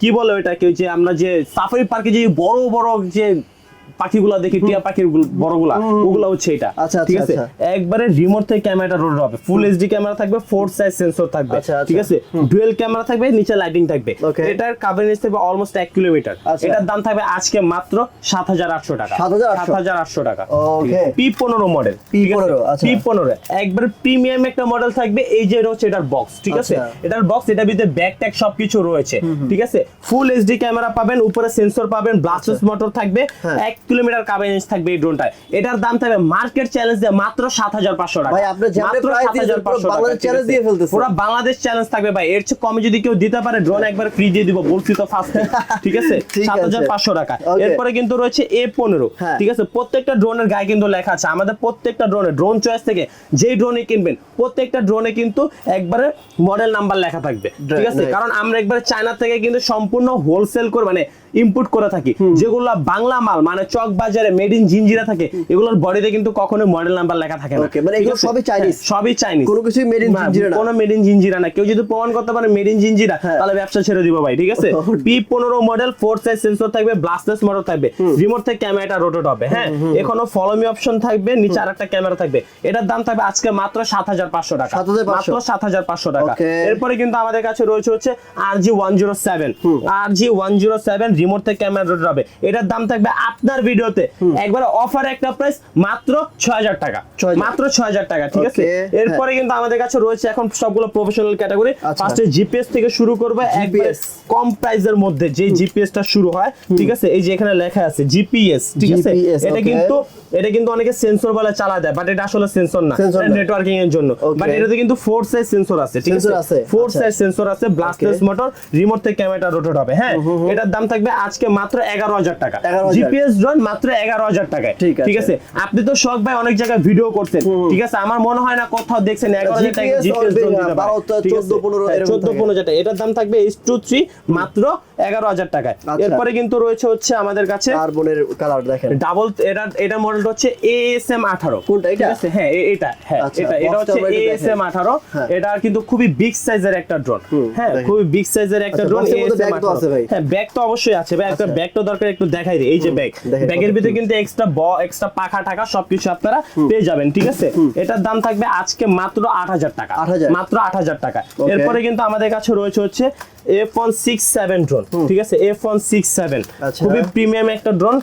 কি বলে ওইটাকে ওই যে আমরা যে সাফারি পার্কে যে বড় বড় যে পাখিগুলা দেখি টিয়া পাখির গুলো- বড়গুলা ওগুলা হচ্ছে এটা। আচ্ছা, ঠিক আচ্ছা, আছে? আচ্ছা। একবারে রিমোট থেকে ক্যামেরাটা রোড হবে। ফুল এইচডি ক্যামেরা থাকবে ফোর সাইজ সেন্সর থাকবে। ঠিক আছে? ডুয়েল ক্যামেরা থাকবে নিচে লাইটিং থাকবে। এটার কাভারেজ থাকবে অলমোস্ট এক কিলোমিটার। এটার দাম থাকবে আজকে মাত্র সাত হাজার আটশো টাকা। 7,800 সাত হাজার আটশো টাকা. পি পনেরো মডেল P15 আচ্ছা। পি পনেরো। একবার প্রিমিয়াম একটা মডেল থাকবে এই যে এটা হচ্ছে এটার বক্স ঠিক আছে। এটার বক্স এটার ভিতরে ব্যাক ট্যাগ সবকিছু রয়েছে। ঠিক আছে? ফুল এইচডি ক্যামেরা পাবেন উপরে সেন্সর পাবেন ব্লাস্টলেস মোটর থাকবে। হ্যাঁ। এক কিলোমিটার কাভারেজ থাকবে এই ড্রোনটা এটার দাম থাকবে মার্কেট চ্যালেঞ্জ দিয়ে মাত্র সাত হাজার পাঁচশো টাকা। ভাই, আপনি মাত্র 7,500 পুরো বাংলাদেশ টাকা। পুরো বাংলাদেশ চ্যালেঞ্জ থাকবে ভাই। এর চেয়ে কমে যদি কেউ দিতে পারে ড্রোন একবার ফ্রি দিয়ে দিব বলছি তো ফার্স্ট ঠিক আছে? সাত হাজার পাঁচশো টাকা। এরপরে কিন্তু রয়েছে এ পনেরো। হ্যাঁ। ঠিক আছে? প্রত্যেকটা ড্রোনের গায়ে কিন্তু লেখা আছে। আমাদের প্রত্যেকটা ড্রোনে ড্রোন চয়েস থেকে যেই ড্রোনে কিনবেন প্রত্যেকটা ড্রোনে কিন্তু একবারে মডেল নাম্বার লেখা থাকবে। ঠিক আছে? কারণ আমরা একবার চায়না থেকে কিন্তু সম্পূর্ণ হোলসেল করে মানে ইম্পোর্ট করে থাকি। যেগুলো বাংলা মাল মানে চক বাজারে মেড ইন জিঞ্জিরা থাকে এগুলোর বডিতে কিন্তু কখনো মডেল নাম্বার লেখা থাকে না। মানে এগুলো সবই Chinese? হ্যাঁ, সবই চাইনিজ কোনো কিছুই made in জিঞ্জিরা না? কোনো মেড ইন জিঞ্জিরা না। কেউ যদি প্রমাণ করতে পারে মেড ইন জিঞ্জিরা। তাহলে ব্যবসা ছেড়ে দিব ভাই ঠিক আছে? পি পনেরো মডেল ফোর সাইজ সেন্সর থাকবে ব্লাস্টলেস মোটর থাকবে। রিমোট থেকে ক্যামেরাটা রোটেট হবে হ্যাঁ? এখনও ফলো মি অপশন থাকবে নিচে আরেকটা ক্যামেরা থাকবে। এটার দাম থাকবে আজকে মাত্র সাত হাজার পাঁচশো টাকা। মাত্র সাত হাজার পাঁচশো টাকা। এরপরে কিন্তু আমাদের কাছে রয়েছে হচ্ছে R G one zero seven R G one zero seven remote থেকে ক্যামেরা রোটেট হবে। এটার দাম থাকবে আপনার ভিডিওতে একবার অফার একটা প্রাইস মাত্র ছয় হাজার টাকা মাত্র ছয় হাজার টাকা ঠিক আছে? এরপরে কিন্তু আমাদের কাছে রয়েছে এখন সবগুলো প্রফেশনাল ক্যাটাগরি। ফার্স্টে জিপিএস থেকে শুরু করবে GPS কম প্রাইসের মধ্যে যে জিপিএস টা শুরু হয় ঠিক আছে? এই যে এখানে লেখা আছে জিপিএস ঠিক আছে? এটা কিন্তু এটা কিন্তু অনেকে সেন্সর বলে চালা দেয় বাট এটা আসলে সেন্সর না। নেটওয়ার্কিং এর জন্য। বাট এটাতে কিন্তু ফোর সাইজ সেন্সর আছে ঠিক আছে? ফোর। সাইজ সেন্সর আছে ব্লাস্টলেস মোটর রিমোট থেকে ক্যামেরাটা রোটেট হবে হ্যাঁ? এটার দাম থাকবে আজকে মাত্র এগারো হাজার টাকা। জিপিএস ড্রোন মাত্র এগারো হাজার টাকায় ঠিক আছে। আপনি তো শখ ভাই অনেক জায়গায় ভিডিও করছেন ঠিক আছে আমার মনে হয় না কোথাও দেখছেন এগারো হাজার টাকা চোদ্দ পনেরো ড্রোন দিতে পারে। 12, ঠিক আছে? 14, 15 এরকম 14, থাকে। 15 টাকা এটার দাম থাকবে এইচ টু থ্রি মাত্র এগারো হাজার টাকায়। আচ্ছা। এরপরে কিন্তু রয়েছে হচ্ছে আমাদের কাছে কার্বনের কালার দেখেন। ডাবল এটা এটা মডেলটা হচ্ছে এএসএম আঠারো। কোনটা, এটা? হ্যাঁ এটা হ্যাঁ আচ্ছা, এটা এটা হচ্ছে এএসএম আঠারো। হ্যাঁ। এটা কিন্তু খুবই বিগ সাইজের একটা ড্রোন হ্যাঁ খুবই বিগ সাইজের একটা আচ্ছা, ড্রোন আছে ভাই। হ্যাঁ ব্যাগ তো অবশ্যই আছে ভাই। একটা আচ্ছা। ব্যাগ তো দরকার একটু দেখাই দিই। এই যে ব্যাগ ব্যাগের ভিতরে কিন্তু এক্সট্রা ব এক্সট্রা পাখা টাকা সবকিছু আপনারা পেয়ে যাবেন ঠিক আছে? এটার দাম থাকবে আজকে মাত্র আট হাজার টাকা। 8,000 মাত্র আট হাজার টাকা। এরপরে কিন্তু আমাদের কাছে রয়েছে হচ্ছে F one six seven drone ঠিক আছে এফ ওয়ান সিক্স সেভেন। খুবই প্রিমিয়াম একটা drone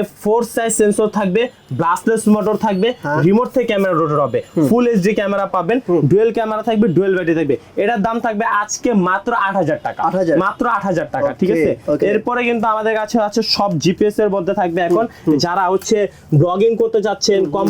F four size sensor থাকবে ব্লাস্টলেস মোটর থাকবে হ্যাঁ। রিমোট থেকে ক্যামেরা রোটর হবে। ফুল এইচডি ক্যামেরা পাবেন ডুয়েল ক্যামেরা থাকবে ডুয়েল ব্যাটারি থাকবে। এটার দাম থাকবে আজকে মাত্র আট হাজার টাকা। মাত্র আট হাজার টাকা ঠিক আছে? এরপরে কিন্তু আমাদের কাছে আছে সব জিপিএস এর মধ্যে থাকবে এখন। যারা হচ্ছে ব্লগিং করতে কম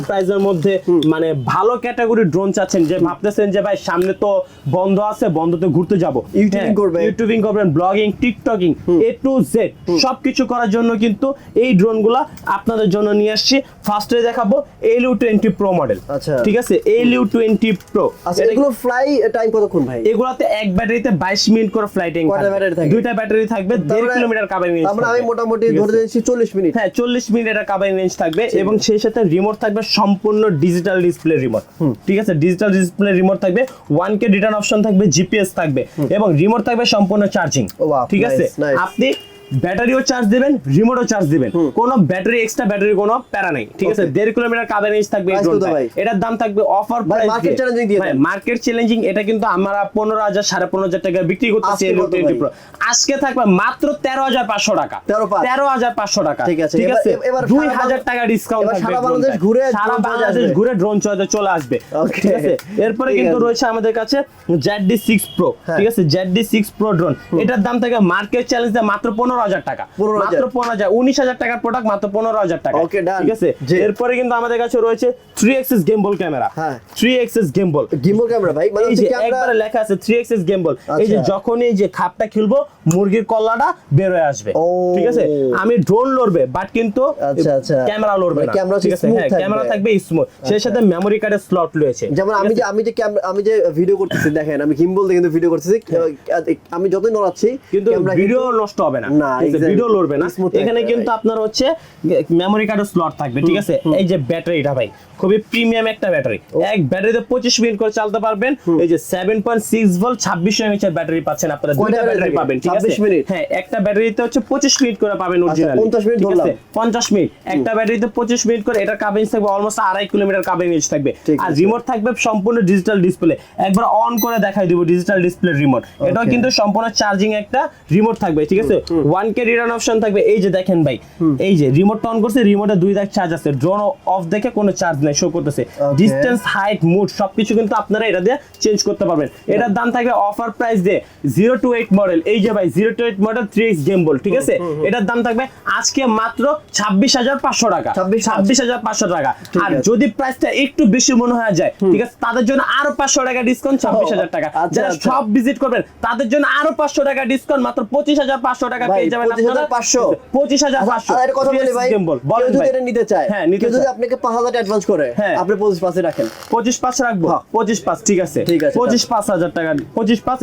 মধ্যে মানে ভালো ক্যাটাগরি ড্রোন চাচ্ছেন যে ভাবতেছেন যে ভাই সামনে তো বন্ধ আছে বন্ধতে ঘুরতে যাব। YouTubing করবে। ইউটিউবিং করবেন blogging TikToking A to Z সবকিছু করার জন্য কিন্তু এই ড্রোনগুলা আপনাদের জন্য নিয়ে আসছি। ফার্স্টে দেখাবো এলিউ টোয়েন্টি প্রো মডেল আচ্ছা। ঠিক আছে? এলিউ টোয়েন্টি প্রো আচ্ছা এগুলো ফ্লাই টাইম কতক্ষণ ভাই? এগুলাতে এক ব্যাটারিতে বাইশ মিনিট করে কয়টা battery দুইটা ব্যাটারি থাকবে দেড় কিলোমিটার কাভারিং রেঞ্জ আমরা আমি মোটামুটি ধরে দিচ্ছি চল্লিশ মিনিট। হ্যাঁ চল্লিশ মিনিট এটা কাভারিং রেঞ্জ থাকবে এবং সেই সাথে রিমোট থাকবে সম্পূর্ণ ডিজিটাল ডিসপ্লে রিমোট ঠিক আছে? ডিজিটাল ডিসপ্লে রিমোট থাকবে ওয়ান কে রিটার্ন অপশন থাকবে জিপিএস থাকবে এবং রিমোট থাকবে সম্পূর্ণ চার্জিং ঠিক আছে. আপনি ব্যাটারিও চার্জ দিবেন রিমোটও চার্জ দিবেন। কোনো ব্যাটারি এক্সট্রা ব্যাটারি কোনো প্যারা নেই ঠিক আছে? দেড় কিলোমিটার রেঞ্জ থাকবে? এটার দাম থাকবে অফার দিয়ে। মার্কেট চ্যালেঞ্জিং এটা কিন্তু আমরা পনেরো হাজার সাড়ে পনেরো হাজার টাকা বিক্রি করতেছি আজকে Helio কত 20 ভাই? Pro। আজকে থাকবে মাত্র তেরো হাজার পাঁচশো টাকা। তেরো হাজার পাঁচশো টাকা। ঠিক আছে, ঠিক আছে? এবার দুই হাজার টাকা ডিসকাউন্ট সারা বাংলাদেশ ঘুরে সারা বাংলাদেশ। ঘুরে ড্রোন চলে চলে আসবে। ঠিক আছে? এরপরে কিন্তু রয়েছে আমাদের কাছে জেড ডি সিক্স প্রো। ঠিক আছে? Z D six pro drone এটার দাম থাকে মার্কেট চ্যালেঞ্জ মাত্র পনেরো হাজার টাকা। মাত্র পনেরো হাজার উনিশ হাজার টাকার প্রোডাক্ট মাত্র পনেরো হাজার টাকা। Done. ঠিক আছে? এরপরে কিন্তু আমাদের কাছে রয়েছে থ্রি এক্সেস গেমবল ক্যামেরা হ্যাঁ। Three axis gimbal gimbal camera ভাই মানে একবারে লেখা আছে থ্রি এক্সেস গেমবল এই যে আচ্ছা। যখনই যে খাপটা খুলবো মুরগির কল্লাটা বের হয়ে আসবে ঠিক আছে? আমি ড্রোন লড়বে বাট কিন্তু আচ্ছা, আচ্ছা। ক্যামেরা লড়বে মানে না ক্যামেরা ঠিক আছে? হ্যাঁ ক্যামেরা থাকবে। স্মুথ সেই সাথে মেমরি কার্ডের স্লট রয়েছে। যেমন আমি যে আমি যে ক্যামেরা আমি যে ভিডিও করতেছি দেখেন আমি গিম্বল দিয়ে কিন্তু ভিডিও করতেছি। আমি যতই নড়াচ্ছি কিন্তু ভিডিও নষ্ট হবে না। না. ভিডিও লড়বে না। এখানে কিন্তু আপনার হচ্ছে মেমরি কার্ডের স্লট থাকবে ঠিক আছে? এই যে ব্যাটারিটা ভাই খুবই প্রিমিয়াম একটা ব্যাটারি। এক ব্যাটারিতে পঁচিশ মিনিট করে চালাতে পারবেন। এই যে সেভেন পয়েন্ট সিক্স ভোল্ট ছাব্বিশ এমএচ এর ব্যাটারি পাচ্ছেন আপনারা। দুইটা ব্যাটারি পাবেন ঠিক আছে? মিনিট? হ্যাঁ একটা ব্যাটারিতে হচ্ছে পঁচিশ মিনিট করে পাবেন অরিজিনাল 50 মিনিট ধরলাম। পঞ্চাশ মিনিট। একটা ব্যাটারিতে পঁচিশ মিনিট করে এটা থাকবে অলমোস্ট আড়াই কিলোমিটার থাকবে। আর রিমোট থাকবে সম্পূর্ণ ডিজিটাল ডিসপ্লে একবার অন করে দেখাই দিব ডিজিটাল ডিসপ্লে রিমোট এটাও কিন্তু সম্পূর্ণ চার্জিং একটা রিমোট থাকবে ঠিক আছে? ওয়ান কে রিটার্ন অপশন থাকবে। এই যে দেখেন ভাই এই যে রিমোট অন করছে রিমোটে দুই দাগ চার্জ আছে। ড্রোন অফ দেখে কোনো চার্জ নাই শো করতেছে. ডিস্টেন্স হাইট মুড সবকিছু কিন্তু আপনারা এটা দিয়ে চেঞ্জ করতে পারবেন। এটার দাম থাকবে অফার প্রাইস দিয়ে জিরো টু এইট মডেল এই যে ভাই zero two eight model three X ঠিক আছে? এটার দাম থাকবে আজকে মাত্র ছাব্বিশ হাজার পাঁচশো টাকা। ছাব্বিশ হাজার। পাঁচশো টাকা। আর। যদি প্রাইসটা একটু বেশি মনে হয় যায় ঠিক আছে তাদের জন্য আরও পাঁচশো টাকা ডিসকাউন্ট ছাব্বিশ হাজার টাকা। আচ্ছা, যারা আচ্ছা। সব ভিজিট করবেন তাদের জন্য আরও পাঁচশো টাকা ডিসকাউন্ট মাত্র পঁচিশ হাজার পাঁচশো টাকা পেয়ে যাবেন 25,500 পঁচিশ হাজার আচ্ছা, পাঁচশো আর একটা কথা বলি ভাই বলেন যদি এটা নিতে চায় হ্যাঁ নিতে যদি আপনাকে পাঁচ হাজার অ্যাডভান্স করে হ্যাঁ। আপনি রাখেন। রাখব? হ্যাঁ। ঠিক আছে। টাকা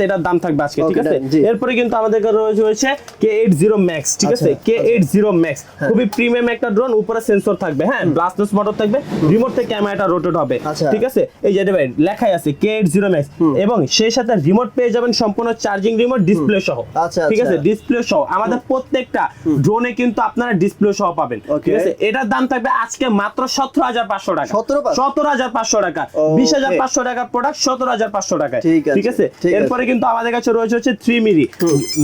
এটার দাম থাকবে আজকে ঠিক আছে? এরপরে কিন্তু আমাদের কাছে রয়েছে রয়েছে কে এইট জিরো ম্যাক্স ঠিক আছে? কে এইট জিরো ম্যাক্স খুবই প্রিমিয়াম একটা ড্রোন উপরে সেন্সর থাকবে হ্যাঁ? ব্লাস্টলেস মোটর থাকবে। রিমোট থেকে ক্যামেরাটা রোটেট হবে আচ্ছা। ঠিক আছে? এই যে ভাই লেখাই আছে কে এইট জিরো ম্যাক্স এবং সেই সাথে রিমোট পেয়ে যাবেন সম্পূর্ণ চার্জিং রিমোট ডিসপ্লে সহ আচ্ছা, ঠিক আছে। ডিসপ্লে সহ। আমাদের প্রত্যেকটা ড্রোনে কিন্তু আপনারা ডিসপ্লে সহ পাবেন। ঠিক আছে? এটার দাম থাকবে আজকে মাত্র সতেরো হাজার পাঁচশো টাকা। 17,500 সতেরো হাজার পাঁচশো টাকা। বিশ হাজার পাঁচশো টাকার প্রোডাক্ট সতেরো হাজার পাঁচশো টাকায়। ঠিক আছে। এরপরে কিন্তু আমাদের কাছে রয়েছে হচ্ছে থ্রি মিরি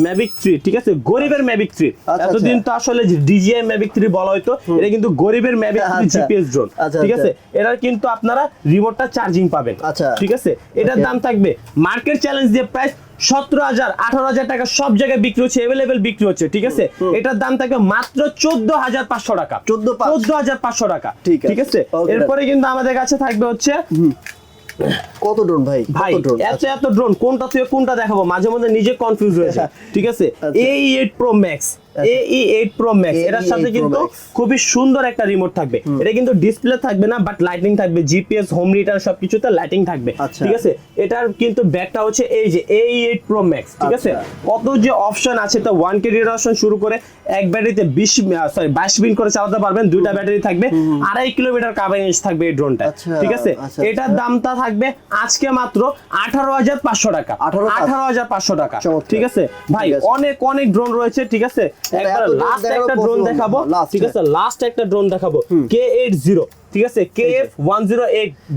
ম্যাভিক থ্রি ঠিক আছে? গরিবের ম্যাভিক থ্রি আচ্ছা, এতদিন তো আসলে ডিজিআই ম্যাভিক থ্রি বলা হয়তো এটা কিন্তু গরিবের ম্যাভিক থ্রি আচ্ছা। জিপিএস ড্রোন আচ্ছা, ঠিক আছে? আচ্ছা। এটার কিন্তু আপনারা রিমোটটা চার্জিং পাবেন। আচ্ছা। ঠিক আছে? এটার দাম থাকবে মার্কেট চ্যালেঞ্জ দিয়ে প্রাইস সতেরো হাজার আঠারো হাজার টাকা সব জায়গায় বিক্রি হচ্ছে অ্যাভেলেবেল বিক্রি হচ্ছে ঠিক আছে? এটার দাম থাকবে মাত্র চোদ্দ হাজার পাঁচশো টাকা। চোদ্দ চোদ্দ হাজার পাঁচশো টাকা ঠিক আছে। এরপরে কিন্তু আমাদের কাছে থাকবে হচ্ছে কত ড্রোন ভাই? ভাই এত এত ড্রোন কোনটা থেকে কোনটা দেখাবো? মাঝে মধ্যে নিজে কনফিউজ হয়ে যায় ঠিক আছে। এই এইট প্রো ম্যাক্স এই এইট প্রো ম্যাক্স এটার সাথে কিন্তু খুবই সুন্দর একটা রিমোট থাকবে। এটা কিন্তু ডিসপ্লে থাকবে না বাট লাইটিং থাকবে জিপিএস হোম রিটার্ন সবকিছুতে লাইটিং থাকবে। আচ্ছা। ঠিক আছে? এটার কিন্তু ব্যাকটা হচ্ছে এই যে এই এইট প্রো ম্যাক্স ঠিক আছে? আচ্ছা। কত যে অপশন আছে তো ওয়ান কে অপশন শুরু করে এক ব্যাটারিতে বিশ সরি বাইশ মিন করে চালাতে পারবেন দুইটা ব্যাটারি থাকবে আড়াই কিলোমিটার কাভারেজ থাকবে এই ড্রোনটা আচ্ছা, ঠিক আছে? এটার। দামটা থাকবে আজকে মাত্র আঠারো হাজার পাঁচশো টাকা। আঠারো হাজার পাঁচশো। টাকা ঠিক আছে? ভাই অনেক অনেক ড্রোন রয়েছে ঠিক আছে? একবার লাস্ট একটা ড্রোন দেখাবো ঠিক আছে? লাস্ট একটা ড্রোন দেখাবো। কে এইট জিরো ঠিক আছে?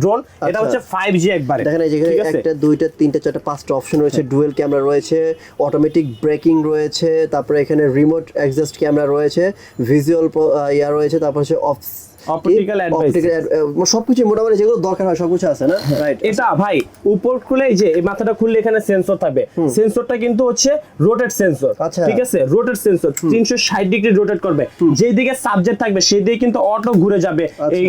ড্রোন এটা আচ্ছা। হচ্ছে ফাইভ জি একবারে দেখেন এই একটা দুইটা তিনটা চারটা পাঁচটা অপশন রয়েছে ডুয়েল ক্যামেরা রয়েছে অটোমেটিক ব্রেকিং রয়েছে তারপরে এখানে রিমোট অ্যাডজাস্ট ক্যামেরা রয়েছে ভিজুয়াল ইয়া রয়েছে তারপর হচ্ছে অফ Optical advice। সবকিছু মোটামুটি যেগুলো দরকার হয় সবকিছু আছে না? রাইট এটা ভাই উপর খুলে এই যে এই মাথাটা খুললে এখানে সেন্সর থাকবে। সেন্সরটা কিন্তু হচ্ছে রোটেট সেন্সর আচ্ছা। ঠিক আছে? রোটেট সেন্সর তিনশো ষাট ডিগ্রি রোটেট করবে। যেই দিকে সাবজেক্ট থাকবে সেই দিকে কিন্তু অটো ঘুরে যাবে আচ্ছা। এই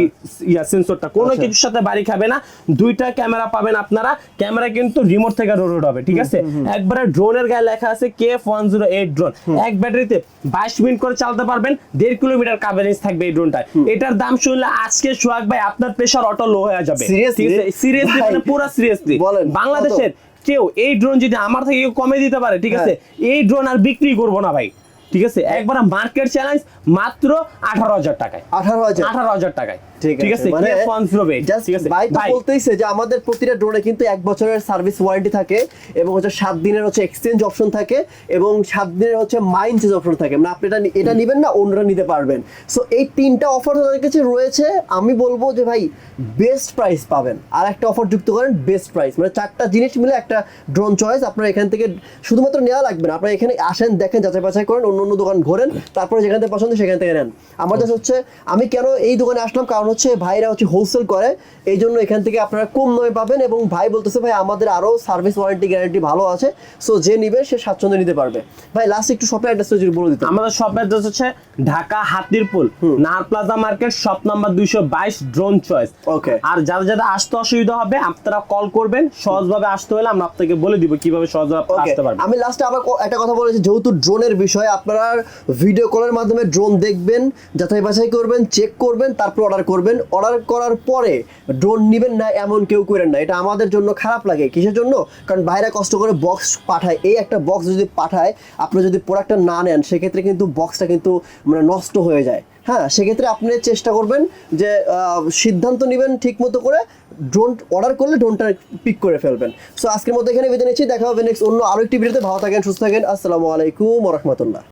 ইয়া সেন্সরটা কোনো আচ্ছা। কিছুর সাথে বাড়ি খাবে না। দুইটা ক্যামেরা পাবেন আপনারা। ক্যামেরা কিন্তু রিমোট থেকে রোটেট হবে ঠিক আছে? একবারে ড্রোনের গায়ে লেখা আছে K F one zero eight drone এক ব্যাটারিতে বাইশ মিনিট করে চালাতে পারবেন। দেড় কিলোমিটার কাভারেজ থাকবে এই ড্রোনটা এটার দাম শুনলে আজকে সোহাগ ভাই আপনার প্রেশার অটো লো হয়ে যাবে? সিরিয়াসলি মানে পুরো সিরিয়াসলি বাংলাদেশের কেউ এই ড্রোন যদি আমার থেকে কমে দিতে পারে ঠিক আছে? এই ড্রোন আর বিক্রি করব না ভাই ঠিক আছে? একবার মার্কেট চ্যালেঞ্জ মাত্র আঠারো হাজার টাকায়। আঠারো হাজার। আঠারো হাজার টাকায়। ঠিক আছে মানে মানে ওয়ান জিরো just ঠিক আছে ভাই তো বলতেইছে যে আমাদের প্রতিটা ড্রোনে কিন্তু এক বছরের সার্ভিস ওয়ারেন্টি থাকে এবং হচ্ছে সাত দিনের হচ্ছে এক্সচেঞ্জ অপশন থাকে এবং সাত দিনের হচ্ছে মাইন্ড চেঞ্জ অপশন থাকে। মানে আপনি এটা এটা নেবেন না অন্যরা নিতে পারবেন। সো এই তিনটা অফার তাদের কাছে রয়েছে। আমি বলব যে ভাই বেস্ট প্রাইস পাবেন। আর একটা অফার যুক্ত করেন বেস্ট প্রাইস মানে চারটা জিনিস মিলে একটা ড্রোন চয়েস আপনার এখান থেকে শুধুমাত্র নেওয়া লাগবে না। আপনারা এখানে আসেন দেখেন যাচাই বাছাই করেন অন্য অন্য দোকান ঘোরেন তারপরে যেখান থেকে পছন্দ সেখান থেকে নেন। আমার কাছে হচ্ছে আমি কেন এই দোকানে আসলাম? কারণ হচ্ছে ভাইরা হচ্ছে হোলসেল করে। এই জন্য এখান থেকে আপনারা কম দামে পাবেন এবং ভাই বলতেছে ভাই আমাদের আরও সার্ভিস ওয়ারেন্টি গ্যারান্টি ভালো আছে। সো যে নিবে সে স্বাচ্ছন্দ্য নিতে পারবে। ভাই লাস্ট একটু শপের অ্যাড্রেসটা যদি বলে দিতাম আমাদের শপ অ্যাড্রেস হচ্ছে Dhaka Hatirpool Nahar plaza market shop number দুইশো বাইশ ড্রোন চয়েস Okay. আর যাদের যাদের আসতে অসুবিধা হবে আপনারা কল করবেন সহজভাবে আসতে হলে আমরা আপনাকে বলে দিব কীভাবে সহজভাবে আসতে পারবেন। আমি লাস্টে আবার একটা কথা বলেছি যেহেতু ড্রোনের বিষয়ে আপনারা ভিডিও কলের মাধ্যমে ড্রোন দেখবেন যাচাই বাছাই করবেন চেক করবেন তারপর অর্ডার করবেন। অর্ডার করার পরে ড্রোন নেবেন না, এমন কেউ করেন না। এটা আমাদের জন্য খারাপ লাগে। কিসের জন্য? কারণ বাইরে কষ্ট করে বক্স পাঠায়। এই একটা বক্স যদি পাঠায়, আপনি যদি প্রোডাক্টটা না নেন, সেক্ষেত্রে কিন্তু বক্সটা কিন্তু মানে নষ্ট হয়ে যায়। হ্যাঁ সেক্ষেত্রে আপনি চেষ্টা করবেন যে সিদ্ধান্ত নেবেন ঠিক মতো করে ড্রোন অর্ডার করলে ড্রোনটা পিক করে ফেলবেন। সো আজকের মতো এখানে বিদায় নিচ্ছি। দেখা হবে নেক্সট অন্য আরও একটি ভিডিওতে। ভালো থাকেন, সুস্থ থাকেন। আসসালামু আলাইকুম রহমতুল্লাহ।